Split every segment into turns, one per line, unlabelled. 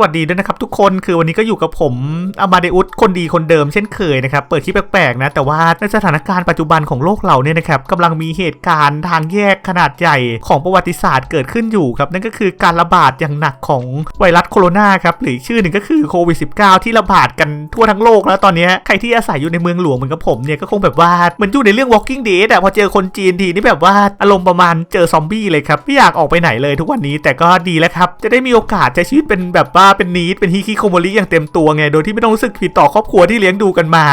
วัสดีด้วยนะครับทุกคนคือวันนี้ก็อยู่กับผมอามาเดอุสคนดีคนเดิมเช่นเคยนะครับ เปิดคลิปแปลกๆนะ แต่ว่าในสถานการณ์ปัจจุบันของโลกเราเนี่ยนะครับกำลังมีเหตุการณ์ทางแยกขนาดใหญ่ของประวัติศาสตร์เกิดขึ้นอยู่ครับนั่นก็คือการระบาดอย่างหนักของไวรัสโคโรนาครับหรือชื่อหนึ่งก็คือโควิด -19 ที่ระบาดกันทั่วทั้งโลกแล้วตอนนี้ใครที่อาศัยอยู่ในเมืองหลวงเหมือนกับผมเนี่ยก็คงแบบว่าเหมันอยู่ในเรื่อง Walking Dead อะพอเจอคนจีนทีนี่แบบว่าอารมณ์ประมาณเจอซอมบี้เลยครับไม่อยากออกไปไหนเลยทุกวันนี้แต่ก็ดีแล้วครับจะได้มีโอกาสใช้ชีวิตเป็นแบบว่าเป็นนีดเป็นฮิคิโคโมริอย่างเต็มตัวไง โดยที่ไม่ต้องรู้สึกผิดต่อครอบครัวที่เลี้ยงดูกันมา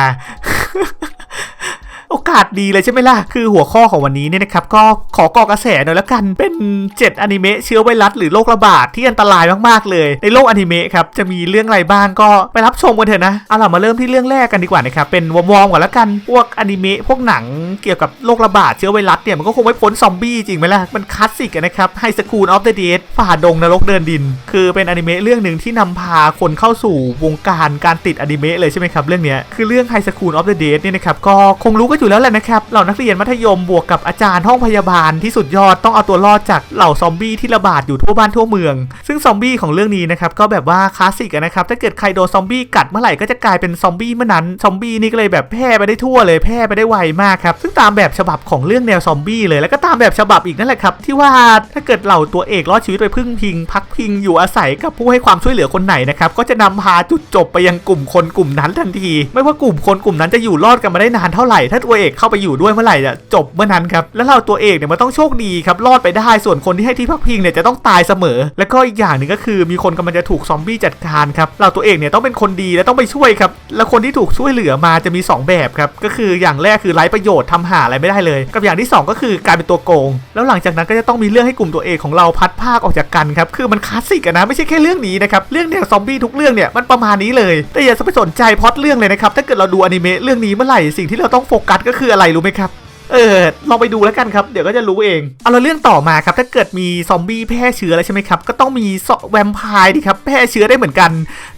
โอกาสดีเลยใช่ไหมล่ะ คือหัวข้อของวันนี้เนี่ยนะครับ ก็ขอก่อกระแสหน่อยแล้วกัน เป็น 7อนิเมะเชื้อไวรัสหรือโรคระบาดที่อันตรายมากๆเลย ในโลกอนิเมะครับ จะมีเรื่องอะไรบ้างก็ไปรับชมกันเถอะนะ เอาล่ะมาเริ่มที่เรื่องแรกกันดีกว่านะครับ เป็นวอมๆก่อนแล้วกัน พวกอนิเมะพวกหนังเกี่ยวกับโรคระบาดเชื้อไวรัสเนี่ยมันก็คงไม่พ้นซอมบี้จริงไหมล่ะ มันคลาสสิกนะครับไฮสคูลออฟเดอะเดดฝ่าดงนรกเดินดิน คือเป็นอนิเมะเรื่องหนึ่งที่นำพาคนเข้าสู่วงการการติดอนิเมะเลยใช่ไหมครับเรื่องเนี้ยคือเรื่องไฮสคูลออฟเดอะเดดเนี่ยนะครับก็คงรู้กนอยู่แล้วแหละนะครับเหล่านักเรียนมัธยมบวกกับอาจารย์ห้องพยาบาลที่สุดยอดต้องเอาตัวรอดจากเหล่าซอมบี้ที่ระบาดอยู่ทั่วบ้านทั่วเมือง ซึ่งซอมบี้ของเรื่องนี้นะครับก็แบบว่าคลาสสิกนะครับถ้าเกิดใครโดนซอมบี้กัดเมื่อไหร่ก็จะกลายเป็นซอมบี้เมื่อนั้นซอมบี้นี่ก็เลยแบบแพร่ไปได้ทั่วเลยแพร่ไปได้ไวมากครับซึ่งตามแบบฉบับของเรื่องแนวซอมบี้เลยแล้วก็ตามแบบฉบับอีกนั่นแหละครับที่ว่าถ้าเกิดเหล่าตัวเอกรอดชีวิตไปพึ่งพิง พักพิงอยู่อาศัยกับผู้ให้ความช่วยเหลือคนไหนนะครับก็จะนำพาจุดจบไปยังกลุ่มคนกลุ่มนั้นทันที ไม่ว่ากลุ่มคนกลุ่มนั้นจะอยู่รอดกันมาได้นานเท่าไหร่ถ้าตัวเอกเข้าไปอยู่ด้วยเมื่อไหร่จะจบเมื่อนั้นครับแล้วเราตัวเอกเนี่ยมันต้องโชคดีครับรอดไปได้ส่วนคนที่ให้ที่พักพิงเนี่ยจะต้องตายเสมอ แล้วก็อีกอย่างหนึ่งก็คือมีคนกำลังจะถูกซอมบี้จัดการครับเราตัวเอกเนี่ยต้องเป็นคนดีและต้องไปช่วยครับแล้วคนที่ถูกช่วยเหลือมาจะมี 2 แบบครับก็คืออย่างแรกคือไร้ประโยชน์ทำหาอะไรไม่ได้เลย กับอย่างที่ 2 ก็คือกลายเป็นตัวโกง แล้วหลังจากนั้นก็จะต้องมีเรื่องให้กลุ่มตัวเอกของเราพัดภาคออกจากกันครับคือมันคลาสสิกนะไม่ใช่แค่เรื่องนี้นะครับเรื่องแนวซอมบี้ทุกเรื่องเนี่ยมันประมาณนี้เลย แต่อย่าไปสนใจพอตเรื่องเลยนะครับถ้าเกิดเราดูอนิเมะเรื่องนี้เมื่อไหร่สิ่งที่เราต้องโฟกัสก็คืออะไรรู้ไหมครับ เออลองไปดูแล้วกันครับ เดี๋ยวก็จะรู้เองเอาละเรื่องต่อมาครับถ้าเกิดมีซอมบี้แพร่เชื้อแล้วใช่ไหมครับ ก็ต้องมีแวมไพร์ดิครับแพร่เชื้อได้เหมือนกัน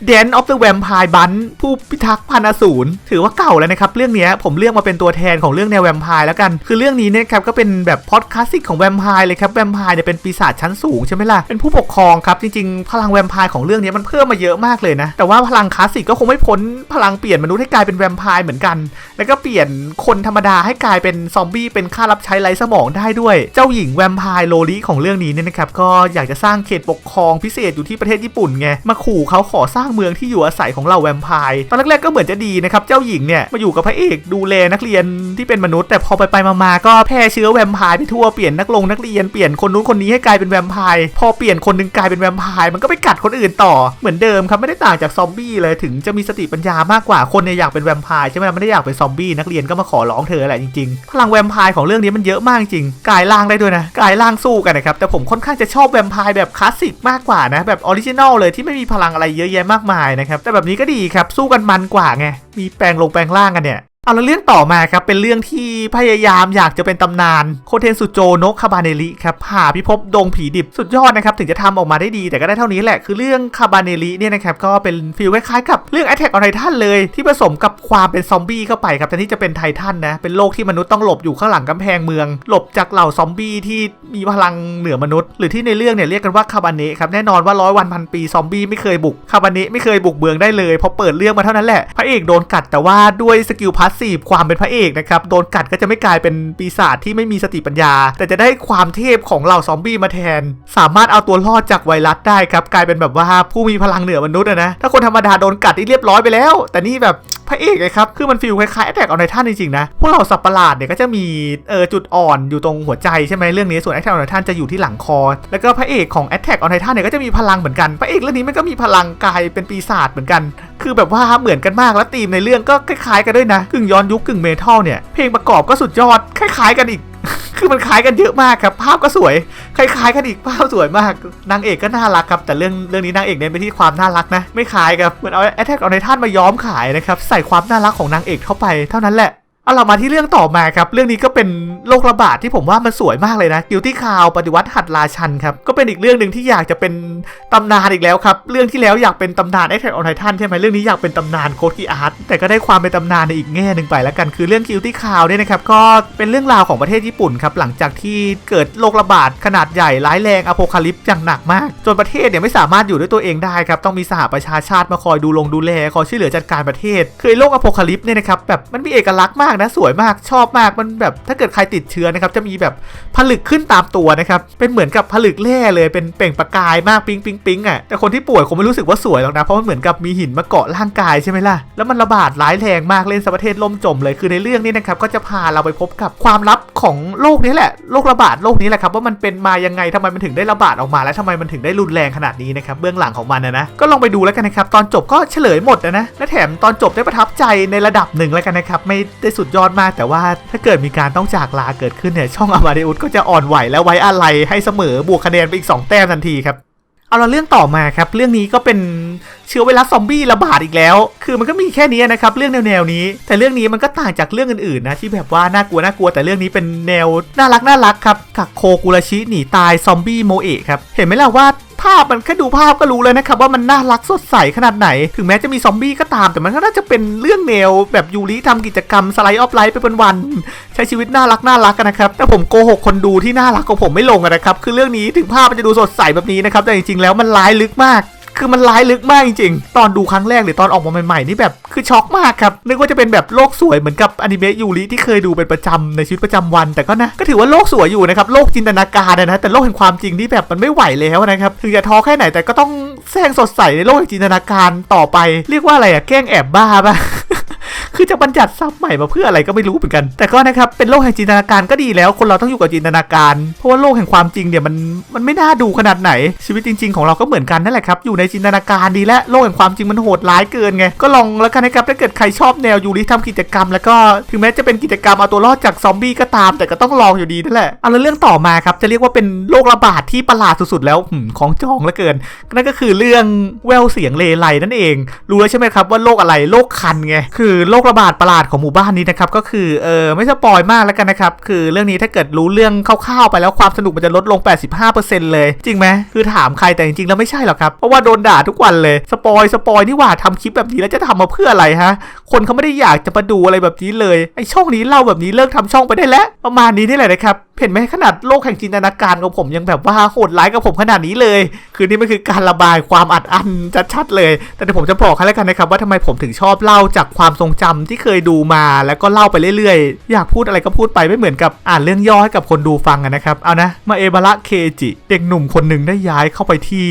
Dance of the Vampire Bunch ผู้พิทักษ์พันอสูรถือว่าเก่าแล้วนะครับ เรื่องนี้ผมเลือกมาเป็นตัวแทนของเรื่องแนวแวมไพร์แล้วกัน คือเรื่องนี้เนี่ยครับก็เป็นแบบพอดคลาสสิกของแวมไพร์เลยครับแวมไพร์เนี่ยเป็นปีศาจชั้นสูงใช่ไหมล่ะเป็นผู้ปกครองครับจริงๆ พลังแวมไพร์ของเรื่องนี้มันเพิ่มมาเยอะมากเลยนะแต่ว่าพลังคลาสสิกก็คงไม่พ้นพลังเปลี่ยนมนุษย์ให้กลายเป็นแวมไพร์เหมือนกัน แล้วก็เปลี่ยนคนธรรมดาให้กลายเป็นซอมบี้เป็นค่ารับใช้ไร้สมองได้ด้วย เจ้าหญิงแวมไพร์โลลิของเรื่องนี้เนี่ยนะครับก็อยากจะสร้างเขตปกครองพิเศษอยู่ที่ประเทศญี่ปุ่นไงมาขู่เขาขอสร้างเมืองที่อยู่อาศัยของเราแวมไพร์ตอนแรกๆก็เหมือนจะดีนะครับเจ้าหญิงเนี่ยมาอยู่กับพระเอกดูแลนักเรียนที่เป็นมนุษย์แต่พอไปไปมาๆก็แพร่เชื้อแวมไพร์ไปทั่วเปลี่ยนนักลงนักเรียนเปลี่ยนคนนู้นคนนี้ให้กลายเป็นแวมไพร์พอเปลี่ยนคนหนึงกลายเป็นแวมไพร์มันก็ไปกัดคนอื่นต่อเหมือนเดิมครับไม่ได้ต่างจากซอมบี้เลยถึงจะมีสติปัญญามากกว่าคนเนี่ยอยากเป็นแวมไพร์ใช่ไหมไม่ได้อยากเป็นซอมบี้นักเรียนก็มาขอร้องเธอแหละจริงๆพลังแวมไพร์ของเรื่องนี้มันเยอะมากจริงกายล่างได้ด้วยนะกายล่างสู้กันนะครับแต่ผมค่อนข้างจะชอบแวมไพร์แบบคลาสสิกมากกว่านะแบบออริจินอลเลยที่ไม่มีพลังอะไรเยอะแยะมากมายนะครับแต่แบบนี้ก็ดีครับสู้กันมันกว่าไงมีแปลงลงแปลงล่างกันเนี่ย เอาแล้วเรื่องต่อมาครับเป็นเรื่องที่พยายามอยากจะเป็นตำนานโคเทนสุโจโนะคาบาเนริครับหาพิภพดงผีดิบสุดยอดนะครับถึงจะทำออกมาได้ดีแต่ก็ได้เท่านี้แหละคือเรื่องคาบาเนริเนี่ยนะครับก็เป็นฟีลคล้ายๆกับเรื่อง Attack on Titan เลยที่ผสมกับความเป็นซอมบี้เข้าไปครับแทนที่จะเป็นไททันนะเป็นโลกที่มนุษย์ต้องหลบอยู่ข้างหลังกำแพงเมือง หลบจากเหล่าซอมบี้ที่มีพลังเหนือมนุษย์ หรือที่ในเรื่องเนี่ยเรียกกันว่าคาบาเนะครับแน่นอนว่าร้อยวันพันปีซอมบี้ไม่เคยบุกคาบาเนไม่เคยบุกเมืองได้เลยพอเปิดเรื่องมาเท่านั้นแหละพระเอกโดนกัดแต่ว่าด้วยสกิลพาสซีฟความเป็นพระเอกนะครับโดนกัดก็จะไม่กลายเป็นปีศาจที่ไม่มีสติปัญญา แต่จะได้ความเทพของเหล่าซอมบี้มาแทน สามารถเอาตัวรอดจากไวรัสได้ครับกลายเป็นแบบว่าผู้มีพลังเหนือมนุษย์นะถ้าคนธรรมดาโดนกัดที่เรียบร้อยไปแล้ว แต่นี่แบบ พระเอกเลยครับ คือมันฟีลคล้ายๆแอตแทกออนไททันจริงๆนะ พวกเราสับประหลาดเนี่ยก็จะมีเออจุดอ่อนอยู่ตรงหัวใจใช่ไหมเรื่องนี้ส่วนแอตแทกออนไททันจะอยู่ที่หลังคอ แล้วก็พระเอกของแอตแทกออนไททันเนี่ยก็จะมีพลังเหมือนกันพระเอกเรื่องนี้มันก็มีพลังกายเป็นปีศาจเหมือนกัน คือแบบว่าเหมือนกันมากแล้วธีมในเรื่องก็คล้ายๆ กันด้วยนะกึ่งย้อนยุคกึ่งเมทัลเนี่ยเพลงประกอบก็สุดยอดคล้ายๆ กันอีก คือมันคล้ายกันเยอะมากครับ ภาพก็สวย คล้ายๆกันอีกภาพสวยมาก นางเอกก็น่ารักครับ แต่เรื่องเรื่องนี้นางเอกเน้นไปที่ความน่ารักนะ ไม่คล้ายกับ เหมือนเอาแอทแทกเอาในท่านมาย้อมขายนะครับ ใส่ความน่ารักของนางเอกเข้าไปเท่านั้นแหละ เอาเรามาที่เรื่องต่อมาครับ เรื่องนี้ก็เป็นโรคระบาดที่ผมว่ามันสวยมากเลยนะกิวที่คาวปฏิวัติหัดราชันครับ ก็เป็นอีกเรื่องหนึ่งที่อยากจะเป็นตำนานอีกแล้วครับ เรื่องที่แล้วอยากเป็นตำนานไอ้แทนออนไททันใช่ไหมเรื่องนี้อยากเป็นตำนานโคดีอาร์ตแต่ก็ได้ความเป็นตำนานในอีกแง่หนึ่งไปแล้วกันคือเรื่องกิวที่คาวเนี่ยนะครับก็เป็นเรื่องราวของประเทศญี่ปุ่นครับหลังจากที่เกิดโรคระบาดขนาดใหญ่ร้ายแรงอโพคาลิปอย่างหนักมาก จนประเทศเนี่ยไม่สามารถอยู่ด้วยตัวเองได้ครับต้องมีสหประชาชาติมาคอยดูลงดูแลคอยช่วยเหลือจัดการประเทศ คือโรคอโพคาลิปเนี่ยนะครับแบบมันมีเอกลักษณ์มากนะสวยมากชอบมากมันแบบถ้าเกิดใครติดเชื้อนะครับจะมีแบบผลึกขึ้นตามตัวนะครับเป็นเหมือนกับผลึกแร่เลยเป็นเปล่งประกายมากปิ๊งปิ๊งปิ๊งอะแต่คนที่ป่วยคงไม่รู้สึกว่าสวยหรอกนะเพราะมันเหมือนกับมีหินมาเกาะร่างกายใช่ไหมล่ะแล้วมันระบาดร้ายแรงมากเล่นสประเทศล่มจมเลยคือในเรื่องนี้นะครับก็จะพาเราไปพบกับความลับของโรคนี้แหละโรคระบาดโรคนี้แหละครับว่ามันเป็นมายังไงทำไมมันถึงได้ระบาดออกมา และทำไมมันถึงได้รุนแรงขนาดนี้นะครับเบื้องหลังของมันนะนะก็ลองไปดูแล้วกันนะครับตอนจบก็เฉลยหมดนะนะและแถมตอนจบได้ประทับใจในระดับหนึ่งแล้วกันนะครับไม่ได้สุดยอดมาก แต่ว่าถ้าเกิดมีการต้องจากลาเกิดขึ้นเนี่ยช่องอามาเดอุสก็จะอ่อนไหวและไว้อะไรให้เสมอบวกคะแนนไปอีก 2 แต้มทันทีครับเอาละเรื่องต่อมาครับ เรื่องนี้ก็เป็นเชื้อไวรัสซอมบี้ระบาดอีกแล้ว คือมันก็มีแค่นี้นะครับ เรื่องแนวๆนี้ แต่เรื่องนี้มันก็ต่างจากเรื่องอื่นๆนะที่แบบว่าน่ากลัวน่ากลัวแต่เรื่องนี้เป็นแนวน่ารักน่ารักครับกับโคกุราชิหนีตายซอมบี้โมเอะครับเห็นไหมล่ะว่า ภาพมันแค่ดูภาพก็รู้เลยนะครับว่ามันน่ารักสดใสขนาดไหน ถึงแม้จะมีซอมบี้ก็ตาม แต่มันก็น่าจะเป็นเรื่องแนวแบบยูริทำกิจกรรมสไลด์ออฟไลน์ไปเป็นวัน ใช้ชีวิตน่ารักน่ารักกันนะครับ แต่ผมโกหกคนดูที่น่ารักของผมไม่ลงอะนะครับ คือเรื่องนี้ถึงภาพมันจะดูสดใสแบบนี้นะครับ แต่จริงๆแล้วมันร้ายลึกมาก คือมันร้ายลึกมากจริงๆ ตอนดูครั้งแรกหรือตอนออกมาใหม่ๆนี่แบบคือช็อกมากครับ นึกว่าจะเป็นแบบโลกสวยเหมือนกับอนิเมะยูริที่เคยดูเป็นประจำในชีวิตประจำวัน แต่ก็นะก็ถือว่าโลกสวยอยู่นะครับโลกจินตนาการนะแต่โลกแห่งความจริงที่แบบมันไม่ไหวแล้วนะครับถึงจะท้อแค่ไหนแต่ก็ต้องแซงสดใสในโลกแห่งจินตนาการต่อไป เรียกว่าอะไรอะแกล้งแอบบ้าปะ คือจะบัญญัติซับใหม่มาเพื่ออะไรก็ไม่รู้เหมือนกัน แต่ก็นะครับเป็นโลกแห่งจินตนาการก็ดีแล้ว คนเราต้องอยู่กับจินตนาการ เพราะว่าโลกแห่งความจริงเนี่ยมันมันไม่น่าดูขนาดไหนชีวิตจริง ๆ ของเราก็เหมือนกันนั่นแหละครับอยู่ในจินตนาการดีและโลกแห่งความจริงมันโหดร้ายเกินไงก็ลองแล้วกันนะครับถ้าเกิดใครชอบแนวยูริทำกิจกรรม แล้วก็ถึงแม้จะเป็นกิจกรรมเอาตัวรอดจากซอมบี้ก็ตาม แต่ก็ต้องลองอยู่ดีนั่นแหละเอาแล้วเรื่องต่อมาครับจะเรียกว่าเป็นโรคระบาดที่ประหลาดสุดๆแล้วของจองเหลือเกินนั่นก็คือเรื่องแววเสียงเลไลนั่นเอง รู้แล้วใช่ไหมครับว่าโรคอะไรโรคคันไงคือโรคระบาดประหลาดของหมู่บ้านนี้นะครับก็คือเออไม่สปอยมากแล้วกันนะครับคือเรื่องนี้ถ้าเกิดรู้เรื่องคร่าวๆไปแล้วความสนุกมันจะลดลง 85%เลย จริงไหมคือถามใครแต่จริงๆแล้วไม่ใช่หรอกครับเพราะว่าโดนด่าทุกวันเลยสปอยสปอยนี่หว่าทำคลิปแบบนี้แล้วจะทำมาเพื่ออะไรฮะคนเขาไม่ได้อยากจะมาดูอะไรแบบนี้เลยไอช่องนี้เล่าแบบนี้เลิกทำช่องไปได้แล้ว ประมาณนี้นี่แหละนะครับเห็นไหมขนาดโลกแห่งจินตนาการของผมยังแบบว่าโหดร้ายกับผมขนาดนี้เลย คือนี่มันคือการระบายความอัดอั้นชัดๆเลย แต่เดี๋ยวผมจะบอกให้แล้วกันนะครับว่าทำไมผมถึงชอบเล่าจากความทรงจำที่เคยดูมาแล้วก็เล่าไปเรื่อยๆ อยากพูดอะไรก็พูดไปไม่เหมือนกับอ่านเรื่องย่อให้กับคนดูฟังนะครับ เอานะ มาเอบาระเคจิ เด็กหนุ่มคนหนึ่งได้ย้ายเข้าไปที่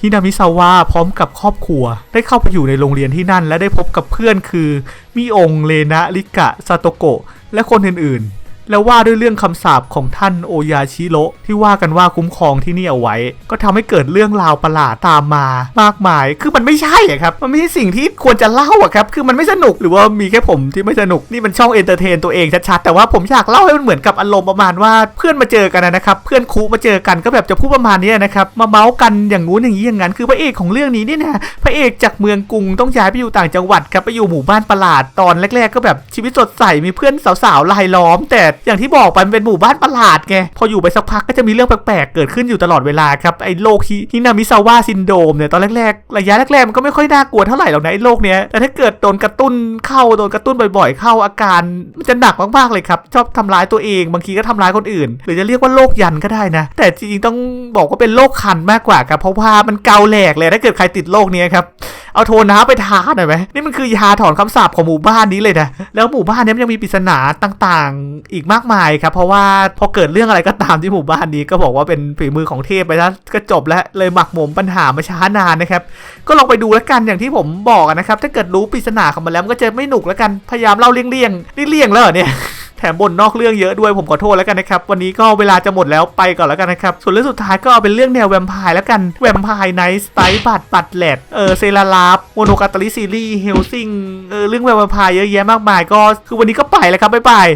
ฮินามิซาวะพร้อมกับครอบครัว ได้เข้าไปอยู่ในโรงเรียนที่นั่น และได้พบกับเพื่อนคือมิองเลนะริกะซาโตโกะและคนอื่นๆ แล้วว่าด้วยเรื่องคำสาปของท่านโอยาชิโระที่ว่ากันว่าคุ้มครองที่นี่เอาไว้ ก็ทำให้เกิดเรื่องราวประหลาดตามมามากมาย คือมันไม่ใช่อะครับ มันไม่ใช่สิ่งที่ควรจะเล่าอะครับ คือมันไม่สนุกหรือว่ามีแค่ผมที่ไม่สนุก นี่มันช่องเอนเตอร์เทนตัวเองชัดๆ แต่ว่าผมอยากเล่าให้มันเหมือนกับอารมณ์ประมาณว่าเพื่อนมาเจอกันนะครับ เพื่อนคูมาเจอกันก็แบบจะพูดประมาณนี้นะครับ มาเมาส์กันอย่างงู้นอย่างนี้อย่างนั้น คือพระเอกของเรื่องนี้เนี่ยนะพระเอกจากเมืองกรุงต้องย้ายไปอยู่ต่างจังหวัดครับไปอยู่หมู่บ้านประหลาดตอนแรก ๆ ก็แบบชีวิตสดใสมีเพื่อนสาวๆรายล้อม แต่อย่างที่บอกไปมันเป็นหมู่บ้านประหลาดไงพออยู่ไปสักพักก็จะมีเรื่องแปลกๆเกิดขึ้นอยู่ตลอดเวลาครับไอ้โรคฮินามิซาวะซินโดมเนี่ยตอนแรกๆระยะแรกๆมันก็ไม่ค่อยน่ากลัวเท่าไหร่หรอกนะไอ้โรคเนี้ยแต่ถ้าเกิดโดนกระตุ้นเข้าโดนกระตุ้นบ่อยๆ เข้าอาการมันจะหนักมากๆเลยครับชอบทำร้ายตัวเอง บางทีก็ทำร้ายคนอื่น หรือจะเรียกว่าโรคยันก็ได้นะ แต่จริงๆต้องบอกว่าเป็นโรคคันมากกว่าครับเพราะว่ามันเกาแหลกเลยถ้าเกิดใครติดโรคเนี้ยครับเอาโทน้ำไปทาหน่อยไหมนี่มันคือยาถอนคำสาปของหมู่บ้านนี้เลยนะแล้วหมู่บ้านเนี้ยมันยังมีปริศนาต่างๆ อีกมากมายครับ เพราะว่าพอเกิดเรื่องอะไรก็ตามที่หมู่บ้านนี้ก็บอกว่าเป็นฝีมือของเทพไปแล้วก็จบแล้วเลยหมักหมมปัญหามาช้านานนะครับ ก็ลองไปดูแล้วกันอย่างที่ผมบอกนะครับ ถ้าเกิดรู้ปริศนาของมันแล้วมันก็จะไม่หนุกแล้วกันพยายามเล่าเลี่ยงๆเลี่ยงแล้วเหรอเนี่ยแถมบนนอกเรื่องเยอะด้วยผมขอโทษแล้วกันนะครับ วันนี้ก็เวลาจะหมดแล้วไปก่อนแล้วกันนะครับ ส่วนเรื่องสุดท้ายก็เป็นเรื่องแนวแวมไพร์แล้วกันแวมไพร์ไนท์สไตบัตปัดแลดเออเซราลาฟโมโนกาตาลิซีรีเฮลซิงเออเรื่องแวมไพร์เยอะแยะมากมายก็คือวันนี้ก็ไปแล้วครับบ๊ายบาย